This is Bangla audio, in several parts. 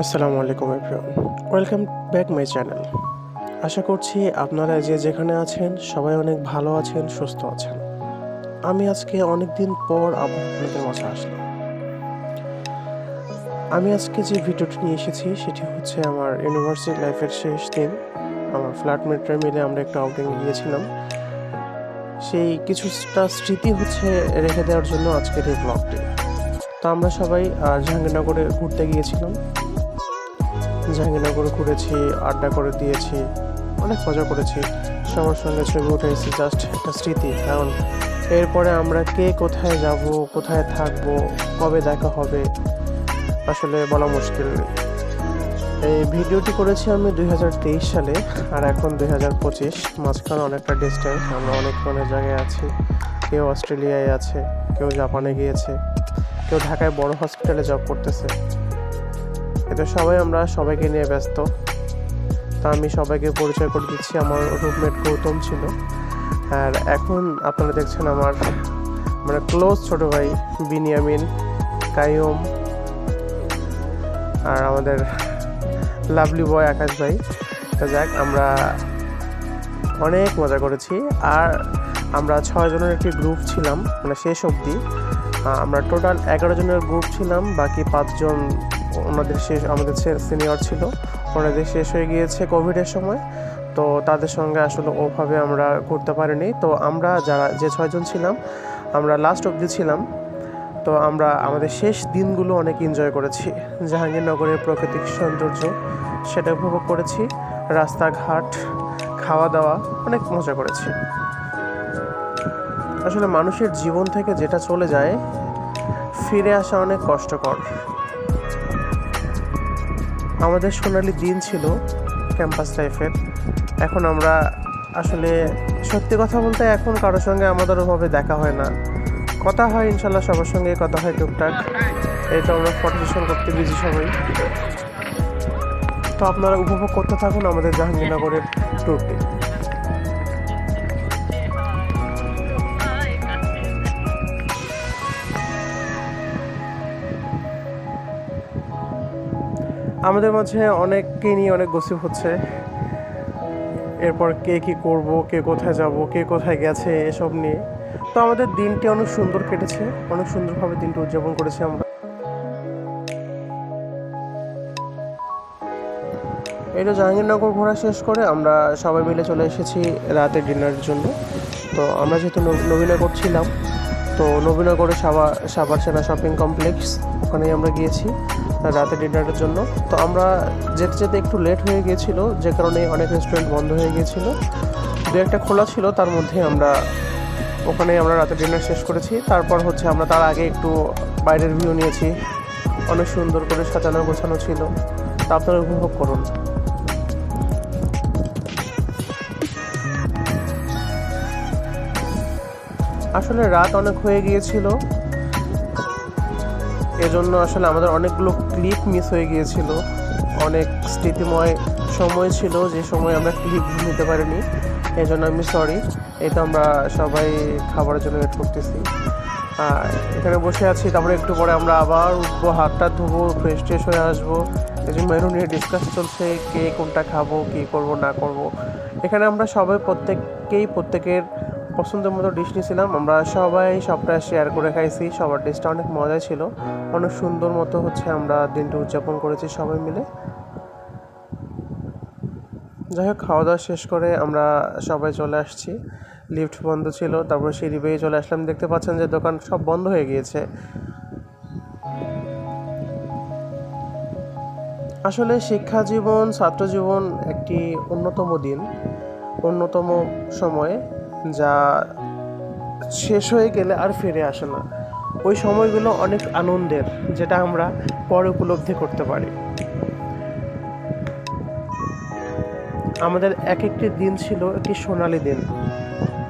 আসসালামু আলাইকুম everyone welcome back my channel আশা করছি আপনারা যে যেখানে আছেন, সবাই অনেক ভালো আছেন, সুস্থ আছেন। আমি আজকে অনেক দিন পর আপনাদের মাঝে আসলাম। আমি আজকে যে ভিডিওটি নিয়ে এসেছি, সেটি হচ্ছে আমার ইউনিভার্সিটি লাইফের শেষ দিন। আমার ফ্ল্যাটমেটরা মিলে আমরা একটা আউটিংয়ে গিয়েছিলাম। সেই কিছুটা স্মৃতি হচ্ছে রেখে দেওয়ার জন্য আজকের এই ব্লগটি তো আমরা সবাই জাহাঙ্গীরনগরে ঘুরতে গিয়েছিলাম। জাহাঙ্গীরনগরে ঘুরেছি, আড্ডা করে দিয়েছি, অনেক মজা করেছি। সবার সঙ্গে ছবি উঠেছি জাস্ট একটা স্মৃতি, কারণ এরপরে আমরা কে কোথায় যাব, কোথায় থাকব, কবে দেখা হবে, আসলে বলা মুশকিল এই ভিডিওটি করেছি আমি দুই হাজার তেইশ সালে, আর এখন দুই হাজার পঁচিশ, মাঝখানে অনেকটা ডিস্টেন্স আমরা অনেক অনেক জায়গায় আছি। কেউ অস্ট্রেলিয়ায় আছে, কেউ জাপানে গিয়েছে। কেউ ঢাকায় বড় হসপিটালে জব করতেছে। এতে সবাই আমরা সবাইকে নিয়ে ব্যস্ত। তা আমি সবাইকে পরিচয় করে দিচ্ছি। আমার রুমমেট গৌতম ছিল। আর এখন আপনারা দেখছেন আমার মানে ক্লোজ ছোট ভাই বিনিয়ামিন কায়ুম আর আমাদের লাভলি বয় আকাশ ভাই। তো যাক, আমরা অনেক মজা করেছি। আর আমরা ছয় জনের একটি গ্রুপ ছিলাম মানে শেষ অবধি। আমরা টোটাল এগারো জনের গ্রুপ ছিলাম, বাকি পাঁচজন ওনাদের শেষ, আমাদের সিনিয়র ছিল। ওনাদের শেষ হয়ে গিয়েছে কোভিডের সময়, তো তাদের সঙ্গে আসলে ওভাবে আমরা ঘুরতে পারিনি। তো আমরা যারা, যে ছয়জন ছিলাম, আমরা লাস্ট অবধি ছিলাম। তো আমরা, আমাদের শেষ দিনগুলো অনেক এনজয় করেছি। জাহাঙ্গীরনগরের প্রাকৃতিক সৌন্দর্য, সেটা উপভোগ করেছি। রাস্তাঘাট খাওয়া দাওয়া অনেক মজা করেছি। আসলে মানুষের জীবন থেকে যেটা চলে যায়, ফিরে আসা অনেক কষ্টকর। আমাদের সোনালি দিন ছিল ক্যাম্পাস লাইফের। এখন আমরা আসলে সত্যি কথা বলতে এখন কারোর সঙ্গে আমাদের ওভাবে দেখা হয় না। কথা হয় ইনশাল্লাহ সবার সঙ্গে কথা হয় টুকটাক। এই তো আমরা ফটো করতে বিজি সবাই। তো আপনারা উপভোগ করতে থাকুন আমাদের জাহাঙ্গীরনগরের ট্যুরটি আমাদের মাঝে অনেককে নিয়ে অনেক গসিপ হচ্ছে। এরপর কে কি করব, কে কোথায় যাব, কে কোথায় গেছে এসব নিয়ে। তো আমাদের দিনটি অনেক সুন্দর কেটেছে, অনেক সুন্দরভাবে দিনটি উদযাপন করেছি আমরা। তো জাহাঙ্গীরনগর ঘোরা শেষ করে আমরা সবাই মিলে চলে এসেছি রাতে ডিনারের জন্য। তো আমরা যেহেতু নব- নবীনগর ছিলাম তো নবীনগরে সাবা, সাবার সেনা শপিং কমপ্লেক্স, ওখানেই আমরা গিয়েছি, রাতে ডিনারের জন্য। তো আমরা যেতে যেতে একটু লেট হয়ে গিয়েছিল, যে কারণে অনেক রেস্টুরেন্ট বন্ধ হয়ে গিয়েছিল। দু একটা খোলা ছিল, তার মধ্যে আমরা ওখানে আমরা রাতে ডিনার শেষ করেছি। তারপর হচ্ছে আমরা তার আগে একটু বাইরের ভিউ নিয়েছি। অনেক সুন্দর করে সাজানো গোছানো ছিল। তা আপনারা উপভোগ করুন। আসলে রাত অনেক হয়ে গিয়েছিল। এজন্য আসলে আমাদের অনেকগুলো ক্লিপ মিস হয়ে গিয়েছিল। অনেক স্মৃতিময় সময় ছিল, যে সময় আমরা ক্লিপ নিতে পারিনি। এই জন্য আমি সরি এই তো আমরা সবাই খাবারের জন্য ওয়েট করতেছি। এখানে বসে আছি, তারপরে একটু পরে আমরা আবার উঠবো, হাতটা ধুবো ফ্রেশ ট্রেশ হয়ে আসব। এই যে মেনু নিয়ে ডিসকাস চলছে, কে কোনটা খাব, কী করব, না করব। এখানে আমরা সবাই প্রত্যেককেই, প্রত্যেকের পছন্দের মতো ডিশ নিয়েছিলাম। আমরা সবাই সবটা শেয়ার করে খাইছি। সবার ডিশটা অনেক মজা ছিল। অনেক সুন্দর মতো হচ্ছে আমরা দিনটা উদযাপন করেছি সবাই মিলে। যাই হোক, খাওয়া দাওয়া শেষ করে আমরা সবাই চলে আসছি। লিফট বন্ধ ছিল, তারপর সিঁড়ি বেয়ে চলে আসলাম। দেখতে পাচ্ছেন যে দোকান সব বন্ধ হয়ে গিয়েছে। আসলে শিক্ষা জীবন, ছাত্র জীবন একটি অন্যতম দিন, অন্যতম সময়। যা শেষ হয়ে গেলে আর ফিরে আসে না। ওই সময়গুলো অনেক আনন্দের, যেটা আমরা পরে উপলব্ধি করতে পারি। আমাদের এক একটি দিন ছিল একটি সোনালি দিন।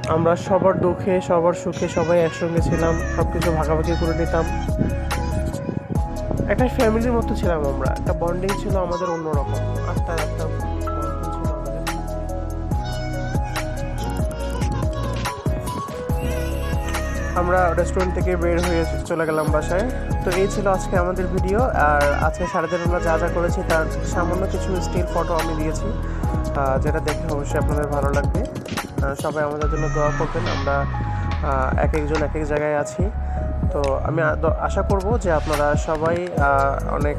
আমরা সবার দুঃখে, সবার সুখে সবাই একসঙ্গে ছিলাম সব কিছু ভাগাভাগি করে নিতাম। একটা ফ্যামিলির মতো ছিলাম আমরা, একটা বন্ডিং ছিল আমাদের অন্যরকম, আত্মার আত্মা আমরা রেস্টুরেন্ট থেকে বের হয়ে চলে গেলাম বাসায়। তো এই ছিল আজকে আমাদের ভিডিও আর আজকে সারাদিন আমরা যা যা করেছি তার সামান্য কিছু স্টিল ফটো আমি দিয়েছি যেটা দেখে অবশ্যই আপনাদের ভালো লাগবে। সবাই আমাদের জন্য দোয়া করবেন, আমরা এক একজন এক এক জায়গায় আছি। তো আমি আশা করব যে আপনারা সবাই অনেক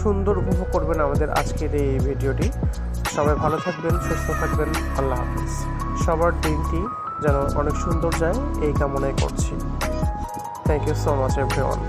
সুন্দর উপভোগ করবেন আমাদের আজকের এই ভিডিওটি সবাই ভালো থাকবেন, সুস্থ থাকবেন, আল্লাহ হাফিজ। সবার দিনটি যেন অনেক সুন্দর যায় এই কামনাই করছি। Thank you so much everyone